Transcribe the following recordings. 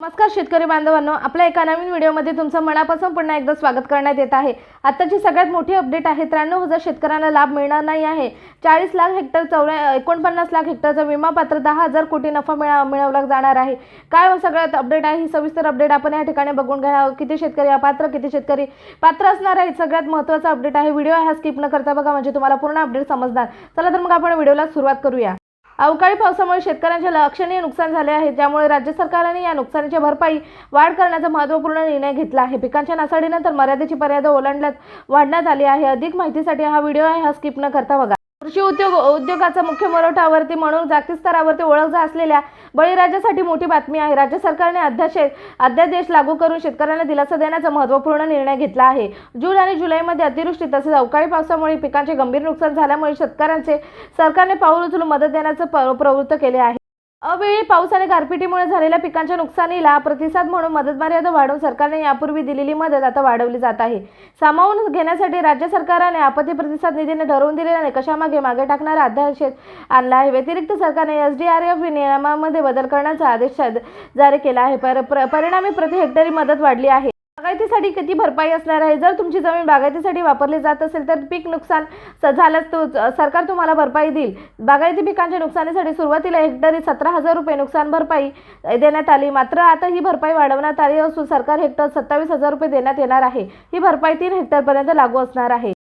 नमस्कार शेतकरी बांधवांनो आपल्या एका नवीन व्हिडिओमध्ये तुमचं मनापासून पुन्हा एकदा स्वागत करण्यात येत आहे. आत्ताची सगळ्यात मोठी अपडेट आहे त्र्याण्णव हजार शेतकऱ्यांना लाभ मिळणार नाही आहे. चाळीस लाख हेक्टर चौऱ्या एकोणपन्नास लाख हेक्टरचा विमा पात्र दहा हजार कोटी नफा मिळा मिळवला जाणार आहे. काय हो सगळ्यात अपडेट आहे? ही सविस्तर अपडेट आपण या ठिकाणी बघून घेणार आहोत. किती शेतकरी अपात्र किती शेतकरी पात्र असणार आहे? सगळ्यात महत्त्वाचा अपडेट आहे व्हिडिओ हा स्किप न करता बघा म्हणजे तुम्हाला पूर्ण अपडेट समजणार. चला तर मग आपण व्हिडिओला सुरुवात करूया. अवकाळी पावसामुळे शेतकऱ्यांचे लक्षणीय नुकसान झाले आहे. ज्यामुळे राज्य सरकारने या नुकसानीची भरपाई वाढ करण्याचा महत्त्वपूर्ण निर्णय घेतला आहे. पिकांच्या नासाडीनंतर मर्यादेची मर्यादा ओलांडण्यात वाढण्यात आली आहे. अधिक माहितीसाठी हा व्हिडिओ आहे. हा स्किप न करता बघा. कृषी उद्योग उद्योगाचा मुख्य पुरवठावर्ती म्हणून जागतिक स्तरावरती ओळख असलेल्या बळीराजासाठी मोठी बातमी आहे. राज्य सरकारने अध्याशे अध्यादेश लागू करून शेतकऱ्यांना दिलासा देण्याचा महत्त्वपूर्ण निर्णय घेतला आहे. जून आणि जुलैमध्ये अतिवृष्टी तसेच अवकाळी पावसामुळे पिकांचे गंभीर नुकसान झाल्यामुळे शेतकऱ्यांचे सरकारने पाऊल उचलून मदत देण्याचं प्रवृत्त केले आहे. अवेळी पाऊस आणि गारपिटीमुळे झालेल्या पिकांच्या नुकसानीला प्रतिसाद म्हणून मदत मर्यादा वाढवून सरकारने यापूर्वी दिलेली मदत आता वाढवली जात आहे. सामावून घेण्यासाठी राज्य सरकारने आपत्ती प्रतिसाद निधीने ठरवून दिलेल्या निकषामागे मागे टाकणारा अध्यादेश आणला आहे. व्यतिरिक्त सरकारने एस डी आर एफ नियमामध्ये बदल करण्याचा आदेश जारी केला आहे. पर, पर, परिणामी प्रति हेक्टरी मदत वाढली आहे. बागायतीसाठी किती भरपाई असणार आहे? जर तुमची जमीन बागायतीसाठी वापरली जात असेल तर पीक नुकसान स- झाल्यास तो सरकार तुम्हाला भरपाई देईल. बागायती पिकांच्या नुकसानीसाठी सुरुवातीला हेक्टरी सतरा हजार रुपये नुकसान भरपाई देण्यात आली. मात्र आता ही भरपाई वाढवण्यात आली असून सरकार हेक्टर सत्तावीस हजार रुपये देण्यात येणार आहे. ही भरपाई तीन हेक्टरपर्यंत लागू असणार आहे.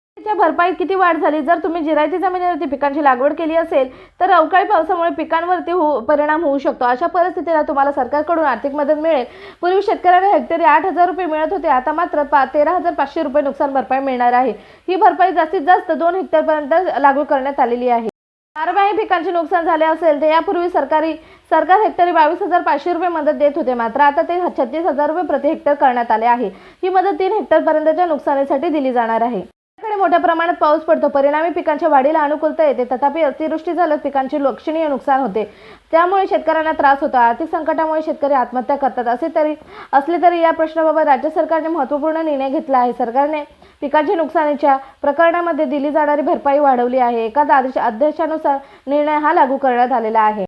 भरपाईत किती वाढ झाली? जर तुम्ही जिरायती जमिनीवरती पिकांची लागवड केली असेल तर अवकाळी पावसामुळे पिकांवरती हो परिणाम होऊ शकतो. अशा परिस्थितीला तुम्हाला सरकारकडून आर्थिक मदत मिळेल. पूर्वी शेतकऱ्यांना हेक्टरी आठ हजार रुपये मिळत होते. आता मात्र पा तेरा हजार पाचशे रुपये नुकसान भरपाई मिळणार आहे. ही भरपाई जास्तीत जास्त दोन हेक्टरपर्यंत लागू करण्यात आलेली आहे. बारबाही पिकांचे नुकसान झाले असेल तर यापूर्वी सरकारी सरकार हेक्टरी बावीस हजार पाचशे रुपये मदत देत होते. मात्र आता ते छत्तीस हजार रुपये प्रति हेक्टर करण्यात आले आहे. ही मदत तीन हेक्टरपर्यंतच्या नुकसानीसाठी दिली जाणार आहे. आपल्याकडे मोठ्या प्रमाणात पाऊस पडतो. परिणामी पिकांच्या वाढीला अनुकूलता येते. तथापि अतिवृष्टी झाल्यास पिकांचे लक्षणीय नुकसान होते. त्यामुळे शेतकऱ्यांना त्रास होतो. आर्थिक संकटामुळे शेतकरी आत्महत्या करतात. असे तरी असले तरी या प्रश्नाबाबत राज्य सरकारने महत्त्वपूर्ण निर्णय घेतला आहे. सरकारने पिकांच्या नुकसानीच्या प्रकरणामध्ये दिली जाणारी भरपाई वाढवली आहे. एका आदेश आदेशानुसार निर्णय हा लागू करण्यात आलेला आहे.